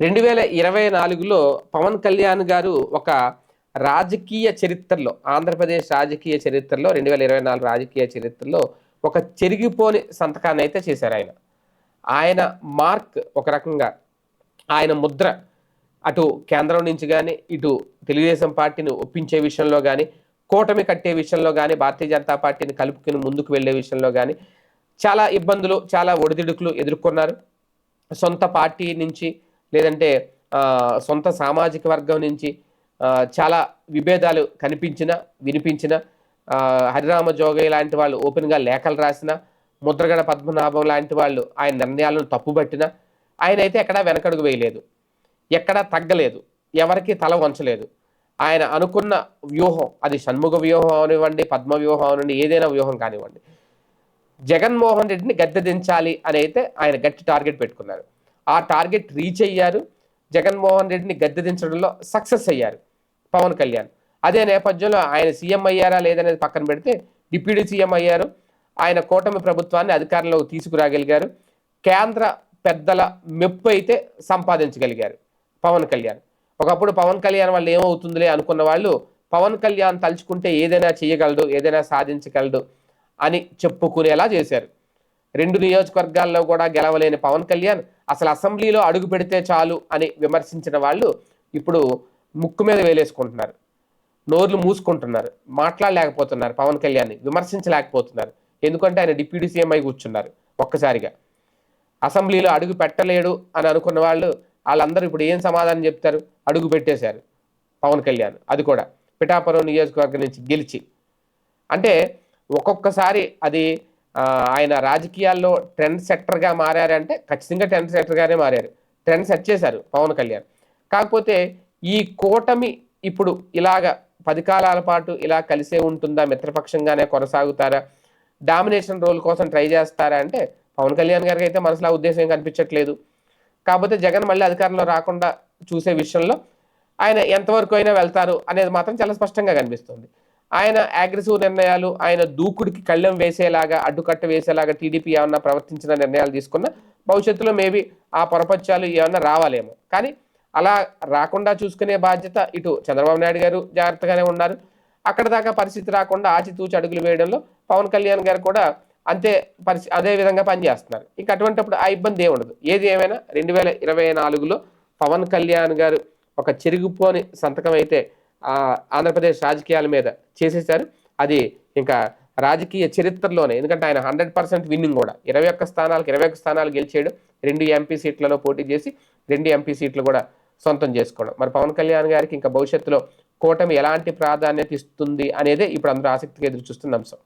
రెండు వేల ఇరవై నాలుగులో పవన్ కళ్యాణ్ గారు ఒక రాజకీయ చరిత్రలో ఆంధ్రప్రదేశ్ రాజకీయ చరిత్రలో రెండు వేల ఇరవై నాలుగు రాజకీయ చరిత్రలో ఒక చెరిగిపోని సంతకాన్ని అయితే చేశారు ఆయన. ఆయన మార్క్ ఒక రకంగా ఆయన ముద్ర అటు కేంద్రం నుంచి కానీ ఇటు తెలుగుదేశం పార్టీని ఒప్పించే విషయంలో కానీ కూటమి కట్టే విషయంలో కానీ భారతీయ జనతా పార్టీని కలుపుకుని ముందుకు వెళ్ళే విషయంలో కానీ చాలా ఇబ్బందులు చాలా ఒడిదుడుకులు ఎదుర్కొన్నారు. సొంత పార్టీ నుంచి లేదంటే సొంత సామాజిక వర్గం నుంచి చాలా విభేదాలు కనిపించిన వినిపించిన హరిరామ జోగయ్య లాంటి వాళ్ళు ఓపెన్గా లేఖలు రాసిన ముద్రగడ పద్మనాభం లాంటి వాళ్ళు ఆయన నిర్ణయాలను తప్పుబట్టిన ఆయన అయితే ఎక్కడా వెనకడుగు వేయలేదు. ఎక్కడా తగ్గలేదు. ఎవరికి తల వంచలేదు. ఆయన అనుకున్న వ్యూహం అది షణ్ముఖ వ్యూహం అవనివ్వండి పద్మ వ్యూహం అవనివ్వండి ఏదైనా వ్యూహం కానివ్వండి. జగన్మోహన్ రెడ్డిని గద్దె దించాలి అని అయితే ఆయన గట్టి టార్గెట్ పెట్టుకున్నారు. ఆ టార్గెట్ రీచ్ అయ్యారు. జగన్మోహన్ రెడ్డిని గద్దె దించడంలో సక్సెస్ అయ్యారు పవన్ కళ్యాణ్. అదే నేపథ్యంలో ఆయన సీఎం అయ్యారా లేదనేది పక్కన పెడితే డిప్యూటీ సీఎం అయ్యారు. ఆయన కూటమి ప్రభుత్వాన్ని అధికారంలోకి తీసుకురాగలిగారు. కేంద్ర పెద్దల మెప్పు అయితే సంపాదించగలిగారు పవన్ కళ్యాణ్. ఒకప్పుడు పవన్ కళ్యాణ్ వాళ్ళు ఏమవుతుందిలే అనుకున్న వాళ్ళు పవన్ కళ్యాణ్ తలుచుకుంటే ఏదైనా చేయగలడు ఏదైనా సాధించగలడు అని చెప్పుకునేలా చేశారు. రెండు నియోజకవర్గాల్లో కూడా గెలవలేని పవన్ కళ్యాణ్ అసలు అసెంబ్లీలో అడుగు పెడితే చాలు అని విమర్శించిన వాళ్ళు ఇప్పుడు ముక్కు మీద వేలేసుకుంటున్నారు. నోర్లు మూసుకుంటున్నారు. మాట్లాడలేకపోతున్నారు పవన్ కళ్యాణ్ని. విమర్శించలేకపోతున్నారు. ఎందుకంటే ఆయన డిప్యూటీ సీఎం అయి కూర్చున్నారు ఒక్కసారిగా. అసెంబ్లీలో అడుగు పెట్టలేడు అని అనుకున్న వాళ్ళు వాళ్ళందరూ ఇప్పుడు ఏం సమాధానం చెప్తారు? అడుగు పెట్టేశారు పవన్ కళ్యాణ్. అది కూడా పిఠాపురం నియోజకవర్గం నుంచి గెలిచి. అంటే ఒక్కొక్కసారి అది ఆయన రాజకీయాల్లో ట్రెండ్ సెక్టర్గా మారారంటే ఖచ్చితంగా ట్రెండ్ సెక్టర్గానే మారారు. ట్రెండ్ సెట్ చేశారు పవన్ కళ్యాణ్. కాకపోతే ఈ కూటమి ఇప్పుడు ఇలాగ పది కాలాల పాటు ఇలా కలిసే ఉంటుందా? మిత్రపక్షంగానే కొనసాగుతారా? డామినేషన్ రోల్ కోసం ట్రై చేస్తారా? అంటే పవన్ కళ్యాణ్ గారికి అయితే మనసులో ఉద్దేశం కనిపించట్లేదు. కాకపోతే జగన్ మళ్ళీ అధికారంలో రాకుండా చూసే విషయంలో ఆయన ఎంతవరకు అయినా వెళ్తారు అనేది మాత్రం చాలా స్పష్టంగా కనిపిస్తుంది. ఆయన అగ్రెసివ్ నిర్ణయాలు ఆయన దూకుడికి కళ్ళెం వేసేలాగా అడ్డుకట్ట వేసేలాగా టీడీపీ ఏమన్నా ప్రవర్తించిన నిర్ణయాలు తీసుకున్న భవిష్యత్తులో మేబీ ఆ పొరపత్యాలు ఏమన్నా రావాలేమో. కానీ అలా రాకుండా చూసుకునే బాధ్యత ఇటు చంద్రబాబు నాయుడు గారు జాగ్రత్తగానే ఉన్నారు. అక్కడ దాకా పరిస్థితి రాకుండా ఆచితూచి అడుగులు వేయడంలో పవన్ కళ్యాణ్ గారు కూడా అంతే పరిస్థితి అదే విధంగా పనిచేస్తున్నారు. ఇంకా అటువంటిప్పుడు ఆ ఇబ్బంది ఏమి ఉండదు. ఏది ఏమైనా రెండు వేల ఇరవై నాలుగులో పవన్ కళ్యాణ్ గారు ఒక చెరిగిపోని సంతకం అయితే ఆంధ్రప్రదేశ్ రాజకీయాల మీద చేసేశారు. అది ఇంకా రాజకీయ చరిత్రలోనే ఎందుకంటే ఆయన హండ్రెడ్ పర్సెంట్ విన్నింగ్ కూడా. ఇరవై ఒక్క స్థానాలకు ఇరవై ఒక్క స్థానాలు గెలిచేయడం రెండు ఎంపీ సీట్లలో పోటీ చేసి రెండు ఎంపీ సీట్లు కూడా సొంతం చేసుకోవడం. మరి పవన్ కళ్యాణ్ గారికి ఇంకా భవిష్యత్తులో కూటమి ఎలాంటి ప్రాధాన్యత ఇస్తుంది అనేదే ఇప్పుడు అందరూ ఆసక్తిగా ఎదురు చూస్తున్న అంశం.